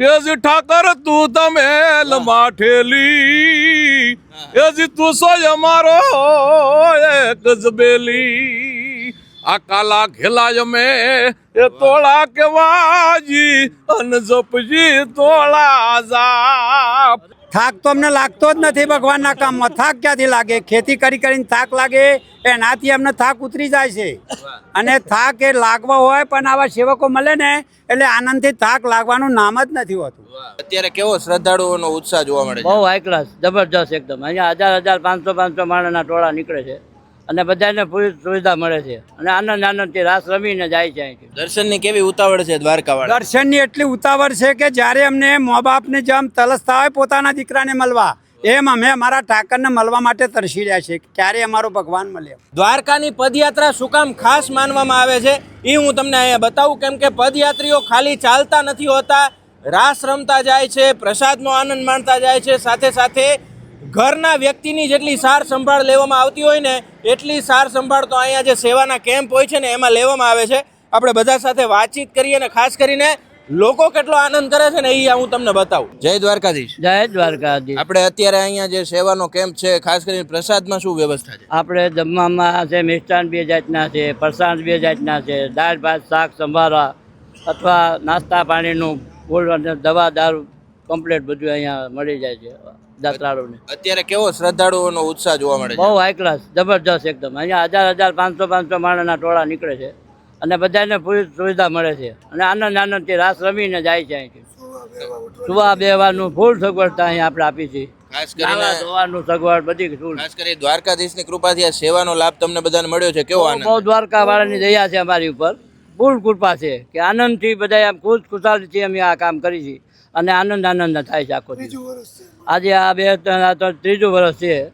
કે જી ઠાકર તું તમે માઠેલી. એજી જી તું સોય અમારો એક જબેલી આ કાલા ઘેલા મે એ તોળા કેવાજી અન જપજી તોળા જાપ થાક તો અમને લાગતો જ નથી ભગવાનના કામમાં. થાક ક્યાંથી લાગે? ખેતી કરી કરીને થાક લાગે એનાથી અમને થાક ઉતરી જાય છે. અને થાક એ લાગવા હોય પણ આવા સેવકો મળે ને એટલે આનંદથી થાક લાગવાનું નામ જ નથી હોતું. અત્યારે કેવો શ્રદ્ધાળુઓનો ઉત્સાહ જોવા મળે બહુ છે હાઈ ક્લાસ જબરજસ્ત એકદમ. અહીંયા હજાર હજાર પાંચસો પાંચસો માણસના ટોળા નીકળે છે. અને બધાને પૂરી સુવિધા મળે છે. અને આનંદ આનંદથી રાસ રમીને જાય છે અહીંથી. દર્શનની કેવી ઉતાવળ છે દ્વારકા વાળા દર્શનની એટલી ઉતાવળ છે કે જ્યારે અમને મા બાપને જેમ તલસતા હોય પોતાના દીકરાને મળવા એમ અમે અમારા ઠાકરને મળવા માટે તરસી રહ્યા છે ક્યારે અમારો ભગવાન મળે. દ્વારકાની પદયાત્રા શું કામ ખાસ માનવામાં આવે છે? એ હું તમને અહીંયા બતાવું કેમ કે પદયાત્રીઓ ખાલી ચાલતા નથી હોતા રાસ રમતા જાય છે પ્રસાદનો આનંદ માણતા જાય છે સાથે સાથે ઘરના વ્યક્તિની જેટલી સાર સંભાળ લેવામાં આવતી હોય ને એટલી સાર સંભાળ તો અહીંયા જે સેવાના કેમ્પ હોય છે ને એમાં લેવામાં આવે છે. આપણે બધા સાથે વાતચીત કરીએ અને ખાસ કરીને લોકો કેટલો આનંદ કરે છે ને એ હું તમને બતાવું. જય દ્વારકાધીશ. જય દ્વારકાજી આપણે અત્યારે અહીંયા જે સેવાનો કેમ્પ છે ખાસ કરીને પ્રસાદમાં શું વ્યવસ્થા છે? આપણે જમવામાં છે મિષ્ટાન બે જાતના છે પ્રસાદ બે જાતના છે દાળ ભાત શાક સંભાળવા અથવા નાસ્તા પાણીનું દવા દારૂ કમ્પ્લીટ બધું અહીંયા મળી જાય છે જાત્રાળુને અત્યારે કેવો શ્રદ્ધાળુઓનો ઉત્સાહ જોવા મળે છે? બહુ હાઈ ક્લાસ જબરજસ્ત એકદમ. અહીંયા હજાર હજાર પાંચસો પાંચસો માણસના ટોળા નીકળે છે અને બધાને પૂરી સુવિધા મળે છે. અને આનંદ આનંદથી રાસ રમીને જાય છે અહીંથી. સુવા બેવાનું ફૂલ સગવડતા અહીં આપણે આપી છે. ખાસની કરીને ધોવાનું સગવડ બધી ફૂલ. ખાસ કરી દ્વારકાધીશની કૃપાથી આ સેવાનો લાભ તમને બધાને મળ્યો છે. કેવો આનંદ? બહુ દ્વારકા વાળાની દયા છે અમારી ઉપર. ફૂલ કૃપા છે કે આનંદથી બધા આમ ખુશ ખુશાલથી અમે આ કામ કરી છીએ. અને આનંદ આનંદ થાય છે આખો દિવસ. આજે આ બે ત્રણ તો ત્રીજું વર્ષ છે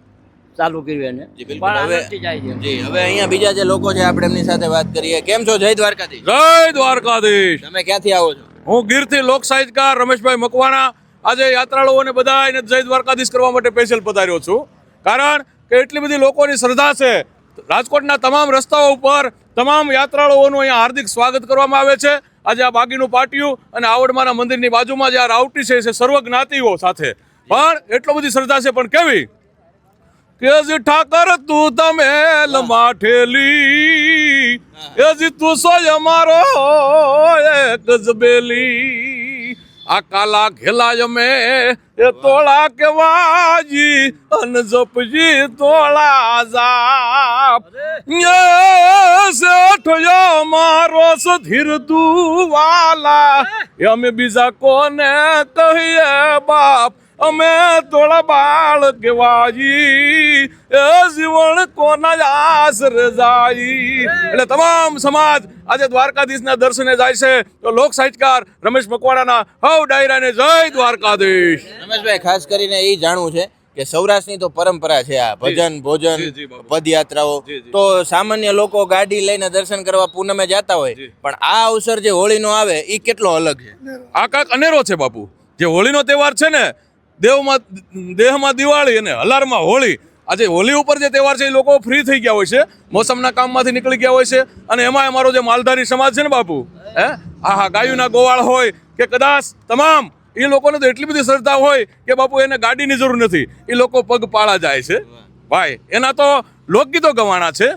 ચાલુ કર્યું એને. પણ હવે- જાય છે. જી હવે અહીંયા બીજા જે લોકો છે આપણે એમની સાથે વાત કરીએ. કેમ છો? જય દ્વારકાધીશ. જય દ્વારકાધીશ. તમે ક્યાંથી આવો છો? હું ગીરથી લોક સાહિત્યકાર રમેશભાઈ મકવાણા. આજે યાત્રાળુઓને બધા એને જય દ્વારકાધીશ કરવા માટે સ્પેશિયલ પધાર્યો છું. કારણ કે એટલી બધી લોકોની શ્રદ્ધા છે. રાજકોટના તમામ રસ્તાઓ ઉપર તમામ યાત્રાળુઓનું અહીંયા હાર્દિક સ્વાગત કરવામાં આવે છે. આજે આ બાગીનું પાટિયું અને આવડમાના મંદિરની બાજુમાં જે આ રાવટી છે એ સર્વ જ્ઞાતિઓ સાથે. પણ એટલો બધી શ્રદ્ધા છે પણ કેવી? કે જી ઠાકર તું તમે માઠેલી એ જી તું સોય અમારો એક જબેલી આ કાલા ઘેલા મે એ તોળા કેવાજી અન જપજી તોળા જાપ. શેઠયો મારો સધીર વાલા, એ અમે બીજા કોને કહીએ બાપ. અમે થોડા બાળ કેવાજી એ જીવન કોના આશરે જાય એટલે તમામ સમાજ આજે દ્વારકાધીશના દર્શને જાય છે. તો લોક સાહિત્યકાર રમેશ મકવાણાના હવ ડાયરાને જય દ્વારકાધીશ. રમેશભાઈ ખાસ કરીને એ જાણવું છે કે સૌરાષ્ટ્રની તો પરંપરા છે આ ભજન ભોજન. પદયાત્રાઓ. તો સામાન્ય લોકો ગાડી લઈને દર્શન કરવા પૂનમે જતા હોય. પણ આ અવસર જે હોળીનો આવે એ કેટલો અલગ છે? આ કાંક અનેરો છે બાપુ. જે હોળીનો તહેવાર છે ને દેવમાં દેહમાં દિવાળી અને હલારમાં હોળી. આજે હોળી ઉપર જે તહેવાર છે એ લોકો ફ્રી થઈ ગયા હોય છે. મોસમના કામમાંથી નીકળી ગયા હોય છે. અને એમાં અમારો જે માલધારી સમાજ છે ને બાપુ, હે? આ હા ગાયુના ગોવાળ હોય કે કદાચ તમામ, એ લોકોને તો એટલી બધી શ્રદ્ધા હોય કે બાપુ એને ગાડીની જરૂર નથી. એ લોકો પગ પાળા જાય છે. ભાઈ, એના તો લોકગીતો ગવાણા છે.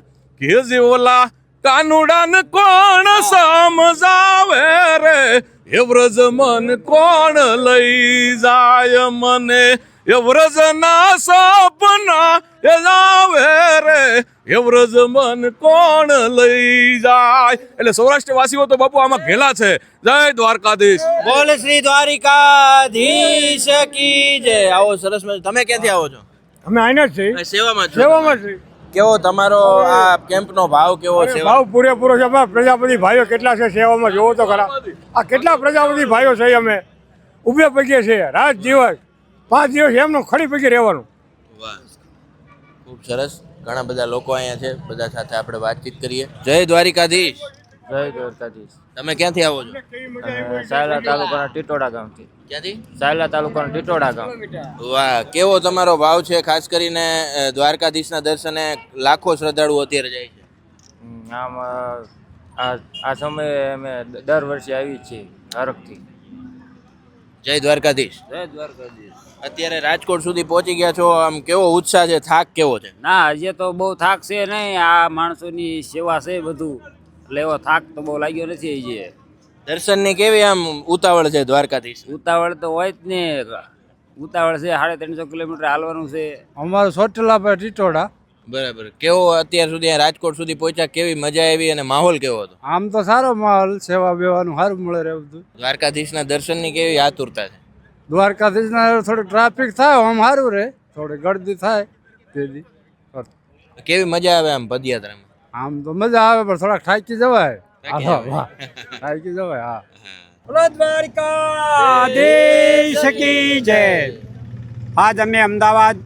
કે જે ઓલા, કાનુડાન કોણ સમજાવે રે? એ વ્રજ મન કોણ લઈ જાય મને? એ વ્રજના સપના એ આવે રે. એ વ્રજ મન કોણ લઈ જાય? એટલે સૌરાષ્ટ્ર વાસીઓ તો બાપુ આમાં ઘેલા છે. જય દ્વારકાધીશ. બોલ શ્રી દ્વારિકાધીશ કી જય. આવો સરસ મજા તમે ક્યાંથી આવો છો? અમે આઈને જ છીએ. સેવામાં સેવામાં છીએ. કેવો તમારો આ કેમ્પનો ભાવ કેવો છે? ભાવ પૂરેપૂરો છે. અમારા પ્રજાપતિ ભાઈઓ કેટલા છે સેવામાં જોવો તો ખરા. આ કેટલા પ્રજાપતિ ભાઈઓ છે અમે? ઉભે પગીએ છીએ. રાત દિવસ પાંચ દિવસ એમનું ખડી પગે રહેવાનું. વાહ ખૂબ સરસ. ઘણા બધા લોકો અહીંયા છે. બધા સાથે આપણે વાતચીત કરીએ. જય દ્વારિકાધીશ. જય દ્વારકાધીશ. તમે ક્યાંથી આવો છો? સાયલા તાલુકાના ટીટોડા ગામથી. ક્યાંથી? સાયલા તાલુકાના ટીટોડા ગામ. વાહ કેવો તમારો ભાવ છે? ખાસ કરીને અ, દ્વારકાધીશના દર્શને લાખો શ્રદ્ધાળુઓ અત્યારે જાય છે. આમ આ સમયે અમે દર વર્ષે આવી જ છીએ હરખથી. જય દ્વારકાધીશ. જય દ્વારકાધીશ. અત્યારે રાજકોટ સુધી પહોંચી ગયા છો આમ કેવો ઉત્સાહ છે? થાક કેવો છે? ના હજી તો બહુ થાક છે નહીં. આ માણસોની સેવા છે બધું. એટલે એવો થાક તો બહુ લાગ્યો નથી હજી. દર્શનની કેવી આમ ઉતાવળ છે દ્વારકાધીશ? ઉતાવળ તો હોય જ ને. ઉતાવળ છે સાડા ત્રણસો કિલોમીટર હાલવાનું છે. અમારું સોટલા પર ટીટોડા. બરાબર. કેવો અત્યાર સુધી રાજકોટ સુધી પહોંચ્યા કેવી મજા આવી અને માહોલ કેવો હતો? આમ તો સારો માહોલ સેવા બેવાનું સારું મળે રહે બધું. દ્વારકાધીશના દર્શનની કેવી આતુરતા છે? દ્વારકાધીશના થોડું ટ્રાફિક થાય આમ સારું રહે. થોડી ગળદી થાય તેથી કેવી મજા આવે આમ પદયાત્રામાં? આમ તો મજા આવે પણ થોડાક થાકી જવાય. હા, જવાય. હા. થાકી જવાય હા બોલો દ્વારકાધીશ કી જય આજ અમે અમદાવાદ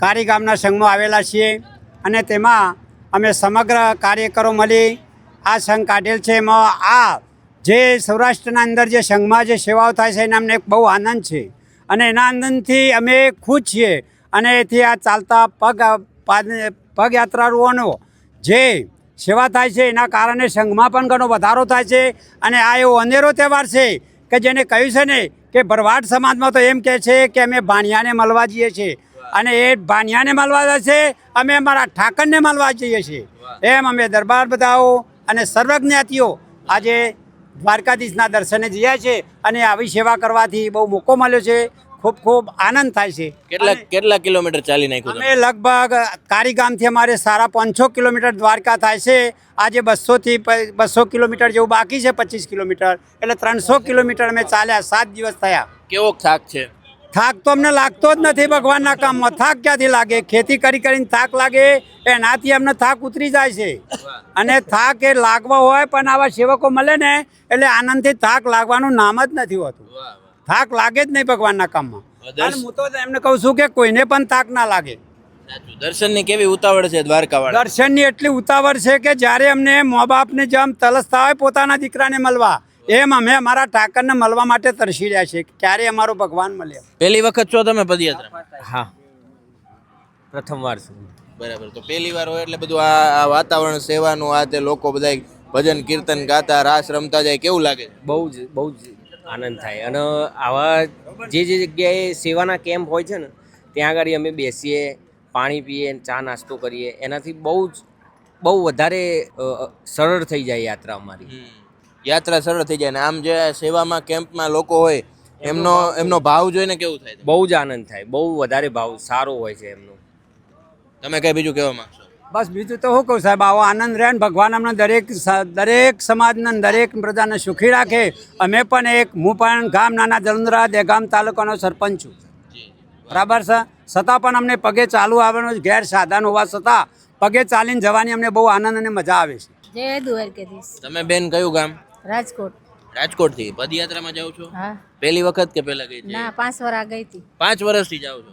કારી ગામના સંઘમાં આવેલા છીએ અને તેમાં અમે સમગ્ર કાર્યકરો મળી આ સંઘ કાઢેલ છે એમાં આ જે સૌરાષ્ટ્રના અંદર જે સંઘમાં જે સેવાઓ થાય છે એના અમને બહુ આનંદ છે અને એના આનંદથી અમે ખુશ છીએ અને એથી આ ચાલતા પગ પગયાત્રાળુઓનો જે સેવા થાય છે, એના કારણે સંઘમાં પણ ઘણો વધારો થાય છે. અને આ એવો અનેરો તહેવાર છે કે જેને કહ્યું છે ને કે ભરવાડ સમાજમાં તો એમ કહે છે કે અમે ભાણિયાને મળવા જઈએ છીએ. અને એ ભાણિયાને મળવા જાય છે, અમે અમારા ઠાકરને મળવા જઈએ છીએ. એમ અમે દરબાર બધાઓ અને સર્વ જ્ઞાતિઓ આજે દ્વારકાધીશના દર્શને જઈએ છે અને આવી સેવા કરવાથી બહુ મોકો મળ્યો છે. ખૂબ ખૂબ આનંદ થાય છે. કેટલા કેટલા કિલોમીટર ચાલી નાખ્યું અમે લગભગ કારીગામથી અમારે સારા પાંચસો કિલોમીટર દ્વારકા થાય છે. આજે બસોથી બસો કિલોમીટર જેવું બાકી છે પચીસ કિલોમીટર. એટલે ત્રણસો કિલોમીટર અમે ચાલ્યા સાત દિવસ થયા. કેવો થાક છે? થાક તો અમને લાગતો જ નથી ભગવાનના કામમાં. થાક ક્યાંથી લાગે? ખેતી કરી કરીને થાક લાગે એનાથી અમને થાક ઉતરી જાય છે. અને થાક એ લાગવા હોય પણ આવા સેવકો મળે ને એટલે આનંદથી થાક લાગવાનું નામ જ નથી હોતું. થાક લાગે જ નહીં ભગવાનના કામમાં. અને હું તો એમને કહું છું કે કોઈને પણ થાક ના લાગે. દર્શનની કેવી ઉતાવળ છે દ્વારકાવાળા? દર્શનની એટલી ઉતાવળ છે કે જ્યારે અમને મા બાપને જેમ તલસતા હોય પોતાના દીકરાને મળવા એમ અમે અમારા ઠાકરને મળવા માટે તરસી રહ્યા છે ક્યારે અમારો ભગવાન મળે? પહેલી વખત છો તમે પદયાત્રા? હા. પ્રથમ વાર છે. બરાબર. તો પહેલી વાર હોય એટલે બધું આ આ વાતાવરણ સેવાનું આ તે લોકો બધા ભજન કીર્તન ગાતા રાસ રમતા જાય કેવું લાગે? બહુ જ બહુ જ આનંદ થાય. અને આવા જે જે જગ્યાએ સેવાના કેમ્પ હોય છે ને ત્યાં આગળ અમે બેસીએ પાણી પીએ ચા નાસ્તો કરીએ. એનાથી બહુ જ બહુ વધારે સરળ થઈ જાય યાત્રા અમારી. યાત્રા સરળ થઈ જાય ને આમ જે સેવામાં કેમ્પમાં લોકો હોય એમનો એમનો ભાવ જોઈને કેવું થાય? બહુ જ આનંદ થાય. બહુ વધારે ભાવ સારો હોય છે એમનો. તમે કઈ બીજું કહેવા માંગશો? બસ બીજું તો શું કહું સાહેબ આવો આનંદ રહે ને ભગવાન અમને દરેક દરેક સમાજને દરેક પ્રજાને સુખી રાખે. અમે પણ એક હું પણ ગામ નાના જલંધરા દેગામ તાલુકાનો સરપંચ છું. બરાબર છે? છતાં પણ અમને પગે ચાલુ આવવાનું ગેર સાધન હોવા છતાં પગે ચાલીને જવાની અમને બહુ આનંદ અને મજા આવે છે. જય દ્વારકાધીશ. તમે બેન કયું ગામ? રાજકોટ. રાજકોટથી. પદયાત્રામાં જાવ છો? હા. પહેલી વખત કે પહેલા ગઈ ના પાંચ વાર આ ગઈ હતી. પાંચ વર્ષથી જાવ છો.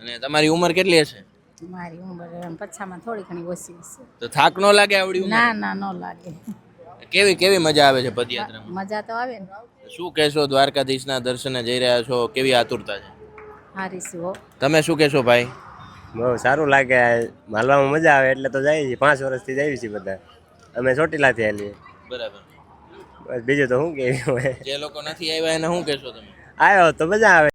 અને તમારી ઉંમર કેટલી હશે? મારી ઉંમર એમ પછામાં થોડી ઘણી ઓછી છે તો થાક નો લાગે આવડી ઉંમરે? ના ના નો લાગે. કેવી કેવી મજા આવે છે પદયાત્રામાં? મજા તો આવે ને. શું કહેશો દ્વારકાધીશના દર્શને જઈ રહ્યા છો? કેવી આતુરતા છે? હારી સિવો તમે શું કહેશો ભાઈ? બહુ સારું લાગે. માલવામાં મજા આવે એટલે તો જાય છે. પાંચ વર્ષથી જઈએ છીએ બધા. અમે ચોટીલાથી આવીએ. બરાબર. બસ બીજું તો શું કહેવું જે લોકો નથી આવ્યા એને શું કહેશો તમે? આવ્યો તો મજા આવે.